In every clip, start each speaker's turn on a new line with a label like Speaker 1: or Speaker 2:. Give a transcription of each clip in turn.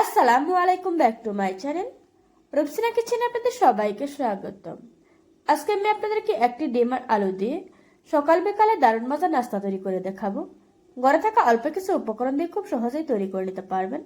Speaker 1: আসসালামু আলাইকুম, back to my channel. Rupsina কিচেনে আপনাদের সবাইকে স্বাগতম। আজকে আমি আপনাদেরকে একটি ডিম আর আলু দিয়ে সকাল বিকালে দারুণ মজার নাস্তা তৈরি করে দেখাবো। ঘরে থাকা অল্প কিছু উপকরণ দিয়ে খুব সহজেই তৈরি করে নিতে পারবেন।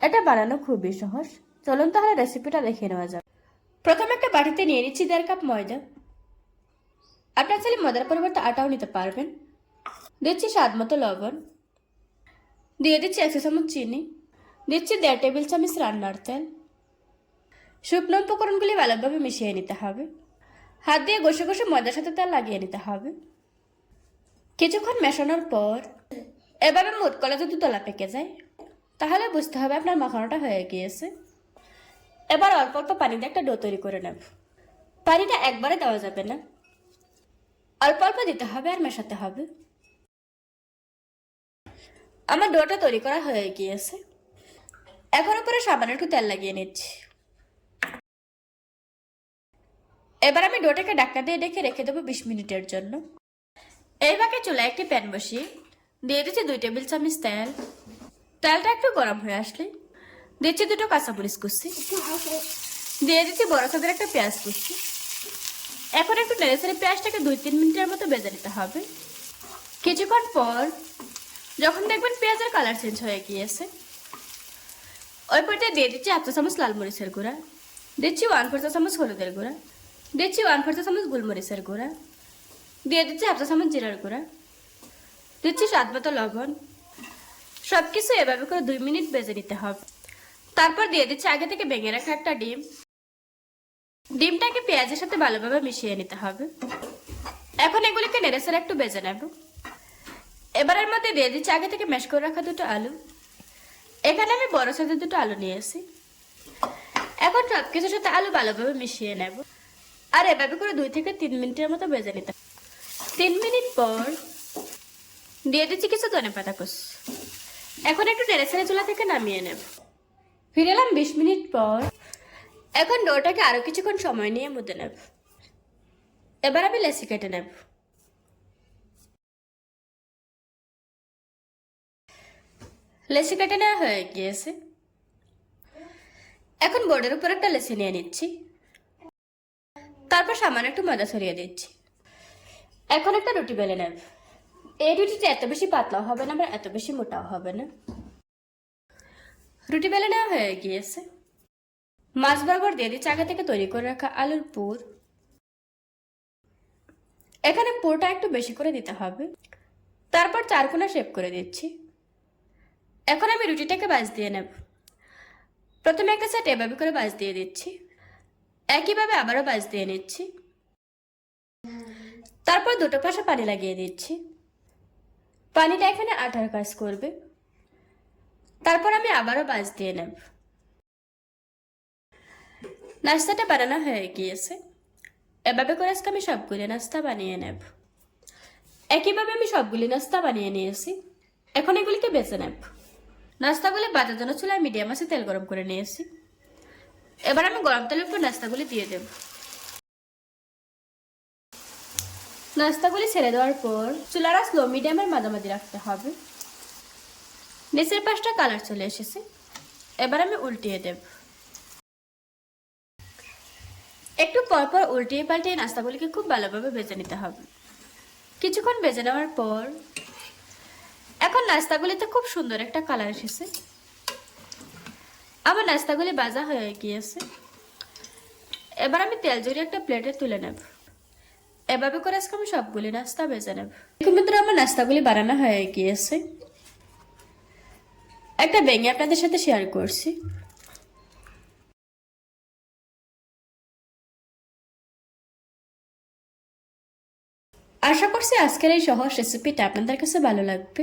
Speaker 1: এটা বানানো খুবই সহজ। চলুন তাহলে রেসিপিটা দেখে নেওয়া যাক। প্রথমে একটা বাটিতে নিয়ে নিচ্ছি দেড় কাপ ময়দা। আপনার চাইলে ময়দার পরিবর্তে আটাও নিতে পারবেন। দিচ্ছি স্বাদ মতো লবণ। দিয়ে দিচ্ছি একশো চামচ চিনি। দিচ্ছি দেড় টেবিল চামচ রান্নার তেল। শুকনো উপকরণগুলি ভালোভাবে মিশিয়ে নিতে হবে। হাত দিয়ে ঘষে ঘষে ময়দার সাথে তেল লাগিয়ে নিতে হবে। কিছুক্ষণ মেশানোর পর এভাবে মুট কলা যদি তলা পেকে যায়, তাহলে বুঝতে হবে আপনার মাখানোটা হয়ে গিয়েছে। এবার অল্প অল্প পানি দিয়ে একটা ডো তৈরি করে নেব। পানিটা একবারে দেওয়া যাবে না। অল্প অল্প দিতে হবে আর মেশাতে হবে। আমার ডোটা তৈরি করা হয়ে গিয়েছে। এখন উপরে সাবান একটু তেল লাগিয়ে নিচ্ছি। এবার আমি ডোটাকে ডাক্কা দিয়ে ডেকে রেখে দেবো বিশ মিনিটের জন্য। এই বাকে চুলায় একটি প্যান বসিয়ে দিয়ে দিচ্ছি দুই টেবিল চামচ তেল। তেলটা একটু গরম হয়ে আসলে দিচ্ছি দুটো কাঁচামরিচ কুচি। দিয়ে দিচ্ছি বড় সাদের একটা পেঁয়াজ কুচি। এখন একটু নেড়ে পেঁয়াজটাকে দুই তিন মিনিটের মতো বেজে নিতে হবে। কিছুক্ষণ পর যখন দেখবেন পেঁয়াজের কালার চেঞ্জ হয়ে গিয়েছে ওই পর্যায়ে দিয়ে দিচ্ছি হাফ চা চামচ লাল মরিচের গুঁড়া দিচ্ছি ওয়ান ফোর চা চামচ হলুদের গুঁড়া দিচ্ছি ওয়ান ফোর চা চামচ গোলমরিচের গুঁড়া দিয়ে দিচ্ছি হাফ চা চামচ জিরার গুঁড়া দিচ্ছি স্বাদ মতো লবণ সব কিছু এভাবে করে দুই মিনিট বেজে নিতে হবে তারপর দিয়ে দিচ্ছি আগে থেকে ভেঙে রাখা একটা ডিম ডিমটাকে পেঁয়াজের সাথে ভালোভাবে মিশিয়ে নিতে হবে এখন এগুলিকে নেড়েছেড়ে একটু বেজে নেব এবারের মধ্যে দিয়ে দিচ্ছি আগে থেকে ম্যাশ করে রাখা দুটো আলু এখানে আমি বড় সাইজের দুটো আলু নিয়েছি এখন সব কিছুর সাথে আলু ভালোভাবে মিশিয়ে নেব। আর এভাবে করে দুই থেকে তিন মিনিটের মতো ভেজে নিতে তিন মিনিট পর দিয়ে দিচ্ছি কিছু ধনে পাতা কুচ। এখন একটু নেড়ে ছেড়ে চুলা থেকে নামিয়ে নেব। ফিরে এলাম বিশ মিনিট পর। এখন ডোটাকে আরও কিছুক্ষণ সময় নিয়ে মুদে নেব। এবার আমি লেসি কেটে নেব। লেসি কেটে নেওয়া হয়ে গিয়েছে। এখন বোর্ডের উপর একটা লেসি নিয়ে নিচ্ছি। তারপর সামান্য একটু ময়দা ছড়িয়ে দিচ্ছি। এখন একটা রুটি বেলে নেব। এই রুটিটা এত বেশি পাতলাও হবে না আবার এত বেশি মোটাও হবে না। রুটি বেলে নেওয়া হয়ে গিয়েছে। মাছ বরাবর দিয়ে দিচ্ছি আগে থেকে তৈরি করে রাখা আলুর পুর। এখানে পুরটা একটু বেশি করে দিতে হবে। তারপর চারকোনা শেপ করে দিচ্ছি। এখন আমি রুটিটাকে বাজ দিয়ে নেব। প্রথমে একটা সেট এভাবে করে বাজ দিয়ে দিচ্ছি। একইভাবে আবারও বাজ দিয়ে নিচ্ছি। তারপর দুটো পাশে পানি লাগিয়ে দিচ্ছি। পানিটা এখানে আঠার কাজ করবে। তারপর আমি আবারও বাজ দিয়ে নেব। নাস্তাটা বানানো হয়ে গিয়েছে। এভাবে করে আজকে আমি সবগুলি নাস্তা বানিয়ে নেব। একইভাবে আমি সবগুলি নাস্তা বানিয়ে নিয়েছি। এখন এগুলিকে বেছে নেব। নাস্তাগুলি বাজার জন্য চুলায় মিডিয়াম আছে, তেল গরম করে নিয়েছি এবার আমি গরম তেলের উপর নাস্তাগুলি দিয়ে দেব। নাস্তাগুলি ছেড়ে দেওয়ার পর চুলারা স্লো মিডিয়ামের মাঝামাঝি রাখতে হবে। নিচের পাশটা কালার চলে এসেছে। এবার আমি উল্টিয়ে দেব। একটু পর পর উল্টিয়ে পাল্টিয়ে নাস্তাগুলিকে খুব ভালোভাবে ভেজে নিতে হবে। কিছুক্ষণ ভেজে নেওয়ার পর এখন নাস্তাগুলিতে খুব সুন্দর একটা কালার এসেছে। আমার নাস্তাগুলি বাজা হয়ে গিয়েছে। এবার আমি তেল জড়িয়ে একটা প্লেটে তুলে নেব। এভাবে করে আজকে আমি সবগুলি নাস্তা বেজে নেব। এখন আমার নাস্তাগুলি বানানো হয়ে গিয়েছে। একটা ব্যাঙে আপনাদের সাথে শেয়ার করছি। আশা করছি আজকের এই সহজ রেসিপিটা আপনাদের কাছে ভালো লাগবে।